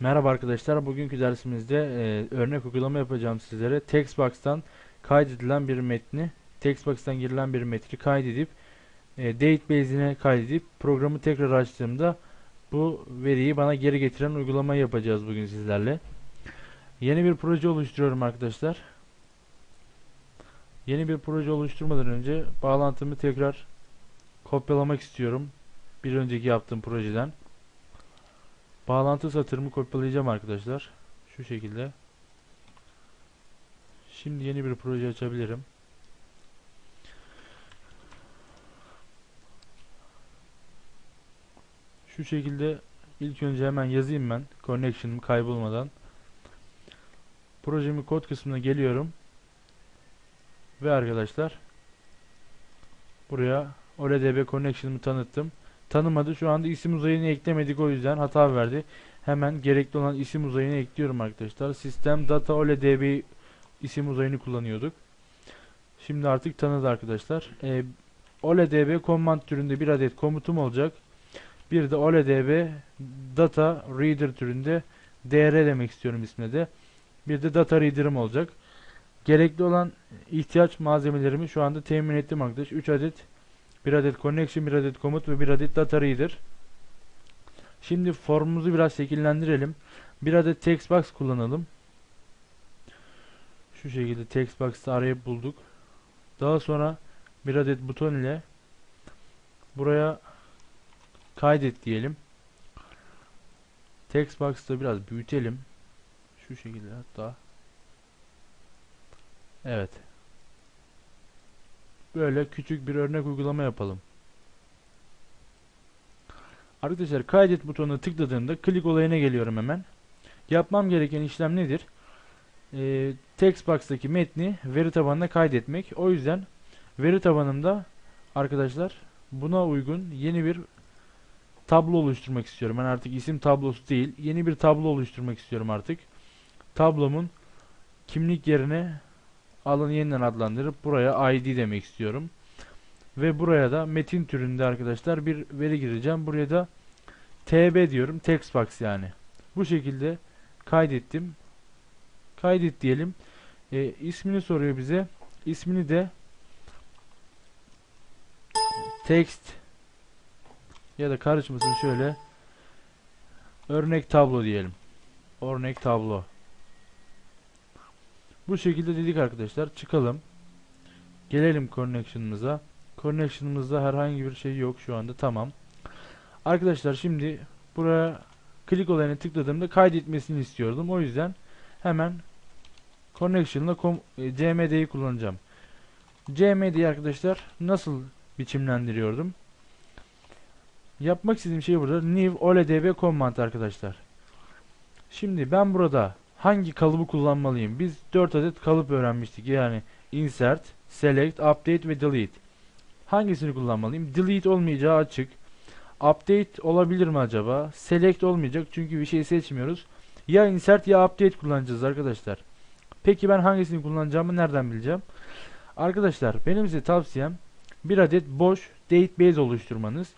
Merhaba arkadaşlar. Bugünkü dersimizde e, örnek uygulama yapacağım sizlere. Textbox'tan kaydedilen bir metni, Textbox'tan girilen bir metni kaydedip e, database'ine kaydedip programı tekrar açtığımda bu veriyi bana geri getiren uygulamayı yapacağız bugün sizlerle. Yeni bir proje oluşturuyorum arkadaşlar. Yeni bir proje oluşturmadan önce bağlantımı tekrar kopyalamak istiyorum. Bir önceki yaptığım projeden. Bağlantı satırımı kopyalayacağım arkadaşlar. Şu şekilde. Şimdi yeni bir proje açabilirim. Şu şekilde ilk önce hemen yazayım ben. Connection'ım kaybolmadan. Projemi kod kısmına geliyorum. Ve arkadaşlar buraya OLEDB Connection'ımı tanıttım tanımadı. Şu anda isim uzayını eklemedik o yüzden hata verdi. Hemen gerekli olan isim uzayını ekliyorum arkadaşlar. Sistem data OLEDB isim uzayını kullanıyorduk. Şimdi artık tanıdı arkadaşlar. Ee, OLEDB command türünde bir adet komutum olacak. Bir de OLEDB data reader türünde DR demek istiyorum ismine de. Bir de data reader'ım olacak. Gerekli olan ihtiyaç malzemelerimi şu anda temin ettim arkadaş. 3 adet bir adet connection, bir adet komut ve bir adet data reader. Şimdi formumuzu biraz şekillendirelim. Bir adet textbox kullanalım. Şu şekilde textbox'ı arayıp bulduk. Daha sonra bir adet buton ile buraya kaydet diyelim. Textbox'ı biraz büyütelim. Şu şekilde hatta. Evet. Böyle küçük bir örnek uygulama yapalım. Arkadaşlar kaydet butonuna tıkladığımda klik olayına geliyorum hemen. Yapmam gereken işlem nedir? Ee, Textbox'taki metni veri tabanına kaydetmek. O yüzden veri tabanımda arkadaşlar buna uygun yeni bir tablo oluşturmak istiyorum. Ben artık isim tablosu değil, yeni bir tablo oluşturmak istiyorum artık. Tablomun kimlik yerine alanı yeniden adlandırıp buraya ID demek istiyorum. Ve buraya da metin türünde arkadaşlar bir veri gireceğim. Buraya da TB diyorum. Textbox yani. Bu şekilde kaydettim. Kaydet diyelim. E, ismini soruyor bize. İsmini de text ya da karışmasın şöyle örnek tablo diyelim. Örnek tablo. Bu şekilde dedik arkadaşlar. Çıkalım. Gelelim connection'ımıza. Connection'ımızda herhangi bir şey yok şu anda. Tamam. Arkadaşlar şimdi buraya klik olayına tıkladığımda kaydetmesini istiyordum. O yüzden hemen connection'la e, cmd'yi kullanacağım. cmd'yi arkadaşlar nasıl biçimlendiriyordum? Yapmak istediğim şey burada new oledb command arkadaşlar. Şimdi ben burada hangi kalıbı kullanmalıyım? Biz 4 adet kalıp öğrenmiştik. Yani insert, select, update ve delete. Hangisini kullanmalıyım? Delete olmayacağı açık. Update olabilir mi acaba? Select olmayacak çünkü bir şey seçmiyoruz. Ya insert ya update kullanacağız arkadaşlar. Peki ben hangisini kullanacağımı nereden bileceğim? Arkadaşlar benim size tavsiyem bir adet boş database oluşturmanız.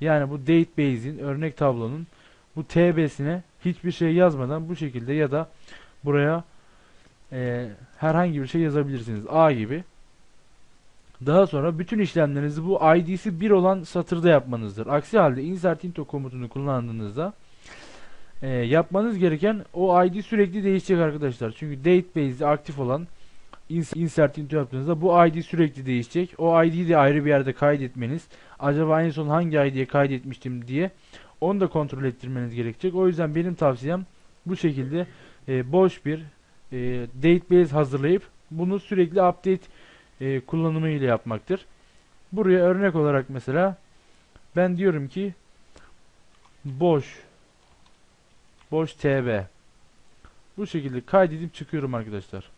Yani bu database'in örnek tablonun bu tb'sine hiçbir şey yazmadan bu şekilde ya da buraya e, herhangi bir şey yazabilirsiniz. A gibi. Daha sonra bütün işlemlerinizi bu id'si 1 olan satırda yapmanızdır. Aksi halde insert into komutunu kullandığınızda e, yapmanız gereken o id sürekli değişecek arkadaşlar. Çünkü database'de aktif olan insert into yaptığınızda bu id sürekli değişecek. O id'yi de ayrı bir yerde kaydetmeniz. Acaba en son hangi id'ye kaydetmiştim diye onu da kontrol ettirmeniz gerekecek. O yüzden benim tavsiyem bu şekilde e, boş bir e, database hazırlayıp bunu sürekli update e, kullanımı ile yapmaktır. Buraya örnek olarak mesela ben diyorum ki boş boş tb bu şekilde kaydedip çıkıyorum arkadaşlar.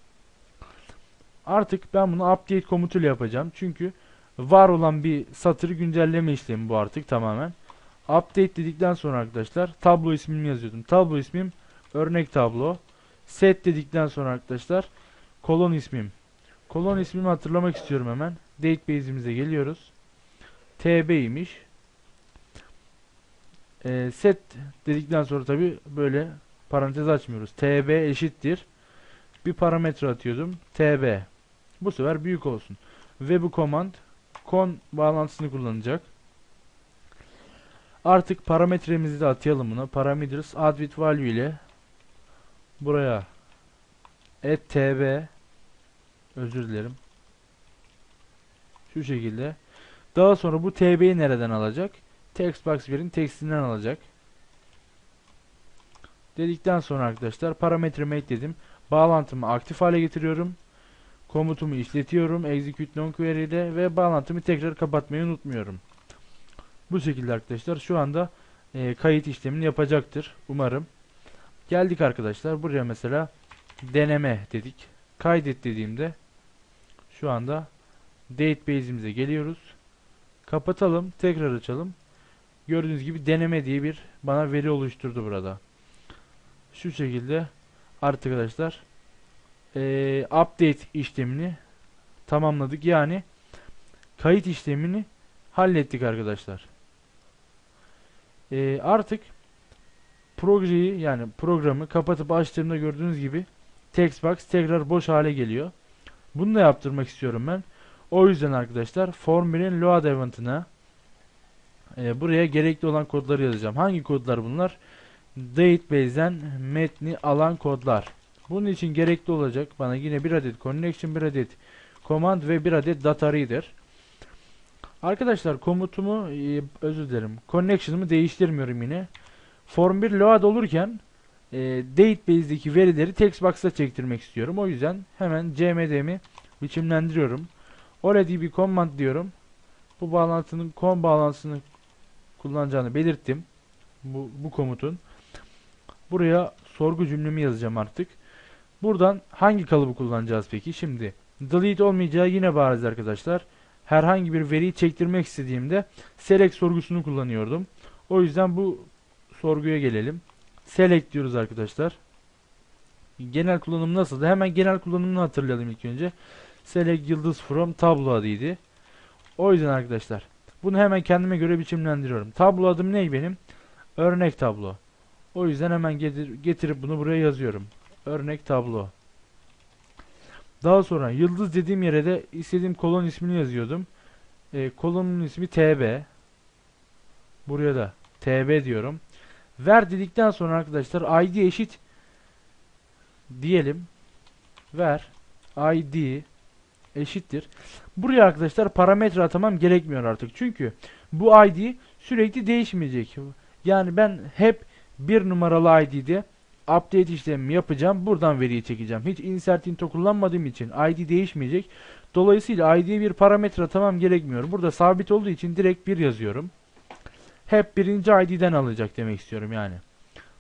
Artık ben bunu update komutuyla yapacağım. Çünkü var olan bir satırı güncelleme işlemi bu artık tamamen. Update dedikten sonra arkadaşlar tablo ismimi yazıyordum. Tablo ismim örnek tablo. Set dedikten sonra arkadaşlar kolon ismim. Kolon ismimi hatırlamak istiyorum hemen. Database'imize geliyoruz. TB'ymiş. Ee, set dedikten sonra tabi böyle Parantez açmıyoruz. TB eşittir. Bir parametre atıyordum. TB. Bu sefer büyük olsun. Ve bu command con bağlantısını kullanacak. Artık parametremizi de atayalım buna. Parameters add with value ile buraya et tb özür dilerim. Şu şekilde. Daha sonra bu tb'yi nereden alacak? Textbox 1'in tekstinden alacak. Dedikten sonra arkadaşlar parametreme ekledim. Bağlantımı aktif hale getiriyorum. Komutumu işletiyorum. Execute non query ile ve bağlantımı tekrar kapatmayı unutmuyorum. Bu şekilde arkadaşlar şu anda e, kayıt işlemini yapacaktır. Umarım. Geldik arkadaşlar. Buraya mesela deneme dedik. Kaydet dediğimde şu anda database'imize geliyoruz. Kapatalım. Tekrar açalım. Gördüğünüz gibi deneme diye bir bana veri oluşturdu burada. Şu şekilde arkadaşlar e, update işlemini tamamladık. Yani kayıt işlemini hallettik arkadaşlar. E, artık projeyi yani programı kapatıp açtığımda gördüğünüz gibi textbox tekrar boş hale geliyor. Bunu da yaptırmak istiyorum ben. O yüzden arkadaşlar Form load event'ına e, buraya gerekli olan kodları yazacağım. Hangi kodlar bunlar? Database'den metni alan kodlar. Bunun için gerekli olacak bana yine bir adet connection, bir adet command ve bir adet data reader. Arkadaşlar komutumu e, özür dilerim. Connection'ımı değiştirmiyorum yine. Form 1 load olurken e, database'deki verileri textbox'a çektirmek istiyorum. O yüzden hemen cmd'mi biçimlendiriyorum. Bir command diyorum. Bu bağlantının com bağlantısını kullanacağını belirttim. Bu, bu komutun. Buraya sorgu cümlemi yazacağım artık. Buradan hangi kalıbı kullanacağız peki? Şimdi delete olmayacağı yine bariz arkadaşlar. Herhangi bir veriyi çektirmek istediğimde select sorgusunu kullanıyordum. O yüzden bu sorguya gelelim. Select diyoruz arkadaşlar. Genel kullanım nasıldı? Hemen genel kullanımını hatırlayalım ilk önce. Select yıldız from tablo adıydı. O yüzden arkadaşlar bunu hemen kendime göre biçimlendiriyorum. Tablo adım ne benim? Örnek tablo. O yüzden hemen getir, getirip bunu buraya yazıyorum. Örnek tablo. Daha sonra yıldız dediğim yere de istediğim kolon ismini yazıyordum. E, kolonun ismi TB. Buraya da TB diyorum. Ver dedikten sonra arkadaşlar ID eşit diyelim. Ver ID eşittir. Buraya arkadaşlar parametre atamam gerekmiyor artık. Çünkü bu ID sürekli değişmeyecek. Yani ben hep bir numaralı ID'de update işlemimi yapacağım. Buradan veriyi çekeceğim. Hiç insert into kullanmadığım için ID değişmeyecek. Dolayısıyla ID'ye bir parametre atamam gerekmiyor. Burada sabit olduğu için direkt bir yazıyorum. Hep birinci ID'den alacak demek istiyorum yani.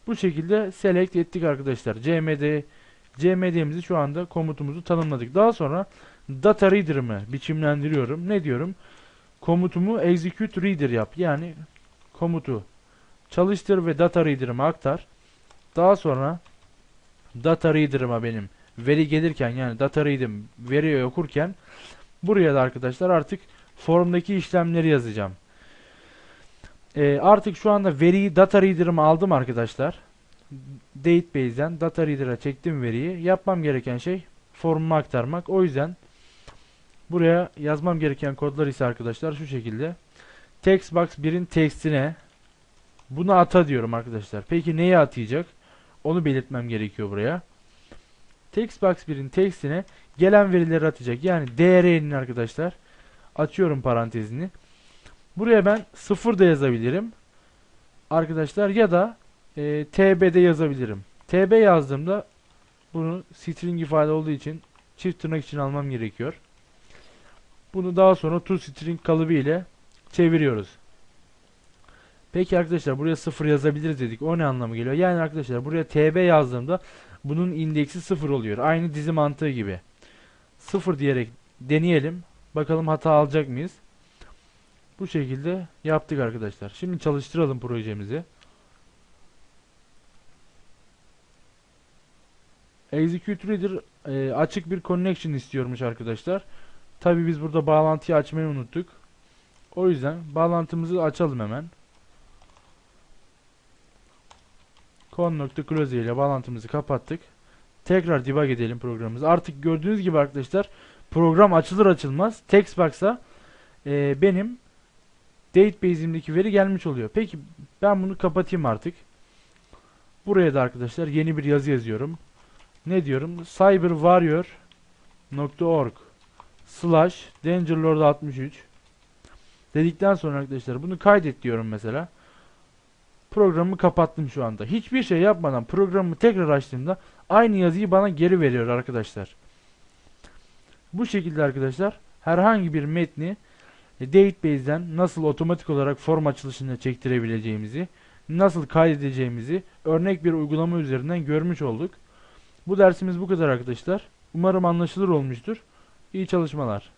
Bu şekilde select ettik arkadaşlar. cmd cmd'mizi şu anda komutumuzu tanımladık. Daha sonra data reader'ımı biçimlendiriyorum. Ne diyorum? Komutumu execute reader yap. Yani komutu çalıştır ve data reader'ıma aktar. Daha sonra data reader'ıma benim veri gelirken yani data read'im veriyi okurken buraya da arkadaşlar artık formdaki işlemleri yazacağım. Ee, artık şu anda veriyi data reader'ıma aldım arkadaşlar. Database'den data reader'a çektim veriyi. Yapmam gereken şey formuma aktarmak. O yüzden buraya yazmam gereken kodlar ise arkadaşlar şu şekilde. Textbox 1'in textine bunu ata diyorum arkadaşlar. Peki neyi atayacak? Onu belirtmem gerekiyor buraya. Textbox 1'in textine gelen verileri atacak. Yani DR'nin arkadaşlar. Açıyorum parantezini. Buraya ben 0 da yazabilirim. Arkadaşlar ya da e, TB'de yazabilirim. TB yazdığımda bunu string ifade olduğu için çift tırnak için almam gerekiyor. Bunu daha sonra toString kalıbı ile çeviriyoruz. Peki arkadaşlar buraya 0 yazabiliriz dedik. O ne anlamı geliyor? Yani arkadaşlar buraya TB yazdığımda bunun indeksi 0 oluyor. Aynı dizi mantığı gibi. 0 diyerek deneyelim. Bakalım hata alacak mıyız? Bu şekilde yaptık arkadaşlar. Şimdi çalıştıralım projemizi. Execute Reader e, açık bir connection istiyormuş arkadaşlar. Tabi biz burada bağlantıyı açmayı unuttuk. O yüzden bağlantımızı açalım hemen. con.close ile bağlantımızı kapattık. Tekrar debug edelim programımızı. Artık gördüğünüz gibi arkadaşlar program açılır açılmaz Textbox'a e, benim database'imdeki veri gelmiş oluyor. Peki ben bunu kapatayım artık. Buraya da arkadaşlar yeni bir yazı yazıyorum. Ne diyorum? cyberwarrior.org slash dangerlord 63 dedikten sonra arkadaşlar bunu kaydet diyorum mesela. Programı kapattım şu anda. Hiçbir şey yapmadan programı tekrar açtığımda aynı yazıyı bana geri veriyor arkadaşlar. Bu şekilde arkadaşlar herhangi bir metni e, database'den nasıl otomatik olarak form açılışını çektirebileceğimizi, nasıl kaydedeceğimizi örnek bir uygulama üzerinden görmüş olduk. Bu dersimiz bu kadar arkadaşlar. Umarım anlaşılır olmuştur. İyi çalışmalar.